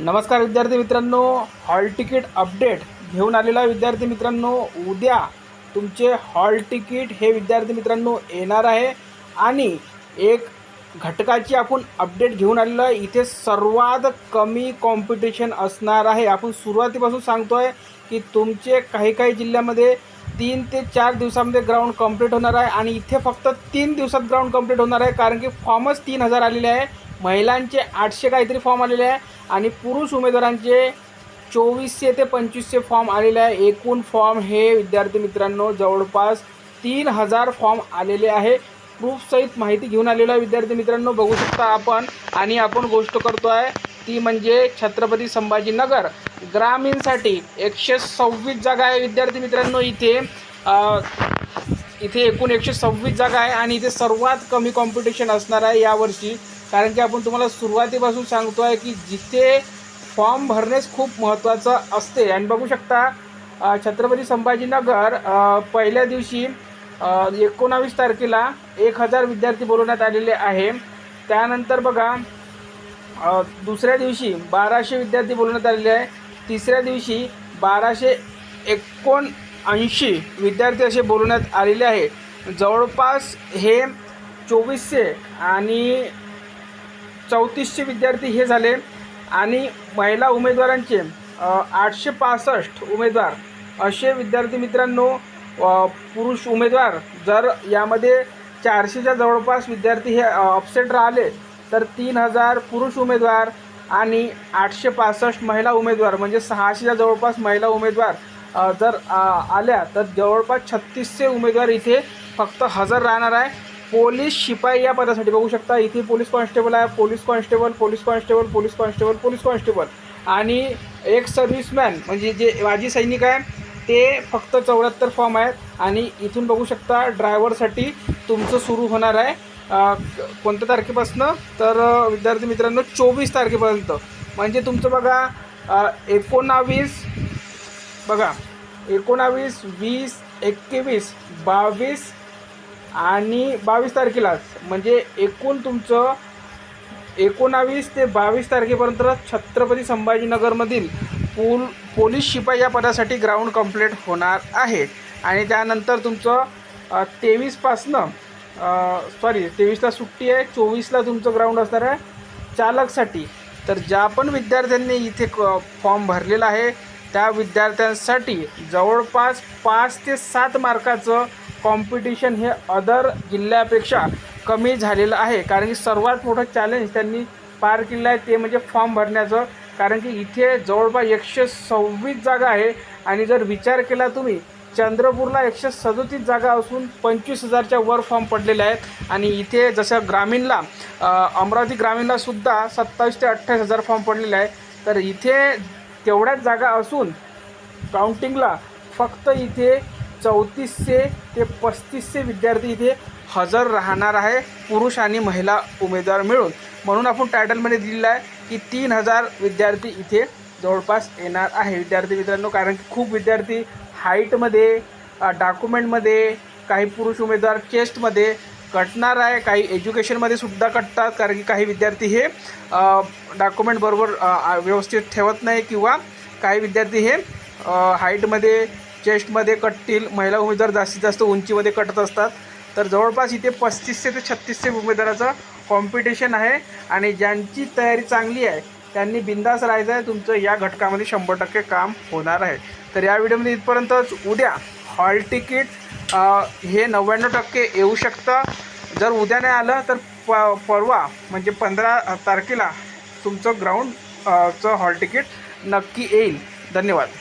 नमस्कार विद्यार्थी मित्रांनो हॉल तिकीट अपडेट घेऊन आलेला विद्यार्थी मित्रांनो. उद्या तुमचे हॉल तिकीट हे विद्यार्थी मित्रांनो येणार आहे. आणि एक घटकाची आपण अपडेट घेऊन आलेलो आहे. इथे सर्वात कमी कॉम्पिटिशन असणार आहे. आपण सुरुवातीपासून सांगतो आहे की तुमचे काही काही जिल्ह्यामध्ये तीन ते चार दिवसामध्ये ग्राउंड कंप्लीट होणार आहे. आणि इथे फक्त तीन दिवसात ग्राउंड कंप्लीट होणार आहे. कारण की फॉर्मच तीन हजार आलेले आहे. महिलांचे आठशे काहीतरी फॉर्म आलेले आहे आणि पुरुष उमेदवारांचे चोवीसशे ते पंचवीसशे फॉर्म आलेले आहे. एकूण फॉर्म हे विद्यार्थी मित्रांनो जवळपास तीन हजार फॉर्म आलेले आहे. प्रूफसहित माहिती घेऊन आलेलो आहे विद्यार्थी मित्रांनो. बघू शकता आपण. आणि आपण गोष्ट करतो आहे ती म्हणजे छत्रपती संभाजीनगर ग्रामीणसाठी एकशे सव्वीस जागा आहे विद्यार्थी मित्रांनो इथे. इथे एकूण एकशे सव्वीस जागा आहे आणि इथे सर्वात कमी कॉम्पिटिशन असणार आहे यावर्षी. कारण की आपण तुम्हाला सुरुवातीपासून सांगतो आहे की जिथे फॉर्म भरणेच खूप महत्त्वाचं असते. आणि बघू शकता छत्रपती संभाजीनगर पहिल्या दिवशी एकोणावीस तारखेला एक हजार विद्यार्थी बोलवण्यात आलेले आहे. त्यानंतर बघा दुसऱ्या दिवशी बाराशे विद्यार्थी बोलवण्यात आलेले आहे. तिसऱ्या दिवशी बाराशे एकोणऐंशी विद्यार्थी असे बोलवण्यात आलेले आहे. जवळपास हे चोवीसशे आणि चौतीसशे विद्यार्थी हे झाले. आणि महिला उमेदवारांचे आठशे पासष्ट उमेदवार असे विद्यार्थी मित्रांनो पुरुष उमेदवार जर यामध्ये चारशेच्या जवळपास विद्यार्थी हे अपसेट राहिले तर तीन हजार पुरुष उमेदवार आणि आठशे पासष्ट महिला उमेदवार म्हणजे सहाशेच्या जवळपास महिला उमेदवार जर आल्या तर जवळपास छत्तीसशे उमेदवार इथे फक्त हजर राहणार आहे. पोलीस शिपाई या पदासाठी. बघू शकता इथे पोलीस कॉन्स्टेबल आहे police constable police constable police constable police constable. आणि एक सर्व्हिसमॅन म्हणजे जे माजी सैनिक आहे ते फक्त चौऱ्याहत्तर फॉर्म आहेत. आणि इथून बघू शकता ड्रायव्हरसाठी तुमचं सुरू होणार आहे कोणत्या तारखेपासनं? तर विद्यार्थी मित्रांनो चोवीस तारखेपर्यंत. म्हणजे तुमचं बघा एकोणावीस बघा एकोणावीस वीस एकवीस बावीस आणि बावीस तारखेलाच म्हणजे एकूण तुमचं एकोणावीस ते बावीस तारखेपर्यंत छत्रपती संभाजीनगरमधील पोल पोलीस शिपाई या पदासाठी ग्राउंड कंप्लीट होणार आहे. आणि त्यानंतर तुमचं तेवीसपासनं सॉरी तेवीसला सुट्टी आहे चोवीसला तुमचं ग्राउंड असणार आहे चालकसाठी. तर ज्या पण विद्यार्थ्यांनी इथे क फॉर्म भरलेला आहे त्या विद्यार्थ्यांसाठी जवळपास पाच ते सात मार्काचं कॉम्पिटिशन हे अदर जिल्ह्यापेक्षा कमी झालेलं आहे. कारण की सर्वात मोठं चॅलेंज त्यांनी पार केलं आहे ते म्हणजे फॉर्म भरण्याचं. कारण की इथे जवळपास एकशे सव्वीस जागा आहे. आणि जर विचार केला तुम्ही चंद्रपूरला एकशे सदोतीस जागा असून पंचवीस हजारच्या वर फॉर्म पडलेले आहेत. आणि इथे जसं ग्रामीणला अमरावती ग्रामीणला सुद्धा सत्तावीस ते अठ्ठावीस हजार फॉर्म पडलेले आहे तर इथे तेवढ्याच जागा असून काउंटिंगला फक्त इथे चौतीसशे ते पस्तीसशे विद्यार्थी इथे हजर राहणार आहे. पुरुष आणि महिला उमेदवार मिळून. म्हणून आपण टायटलमध्ये दिलेलं आहे की तीन हजार विद्यार्थी इथे जवळपास येणार आहे. विद्यार्थी मित्रांनो कारण की खूप विद्यार्थी हाईटमध्ये डॉक्युमेंटमध्ये काही पुरुष उमेदवार चेस्टमध्ये कटणार आहे. काही एज्युकेशनमध्ये सुद्धा कटतात कारण की काही विद्यार्थी हे डॉक्युमेंट बरोबर व्यवस्थित ठेवत नाही किंवा काही विद्यार्थी हे हाईटमध्ये चेस्टमध्ये कटतील महिला उमेदवार जास्तीत जास्त उंचीमध्ये कटत असतात. तर जवळपास इथे पस्तीसशे ते छत्तीसशे उमेदवाराचं कॉम्पिटिशन आहे आणि ज्यांची तयारी चांगली आहे त्यांनी बिंदास राहायचं आहे. तुमचं या घटकामध्ये शंभर टक्के काम होणार आहे. तर या व्हिडिओमध्ये इथपर्यंतच उद्या हॉल तिकीट हे नव्याण्णव टक्के येऊ शकतं. जर उद्या नाही आलं तर प परवा म्हणजे पंधरा तारखेला तुमचं ग्राउंड चं हॉल तिकीट नक्की येईल. धन्यवाद.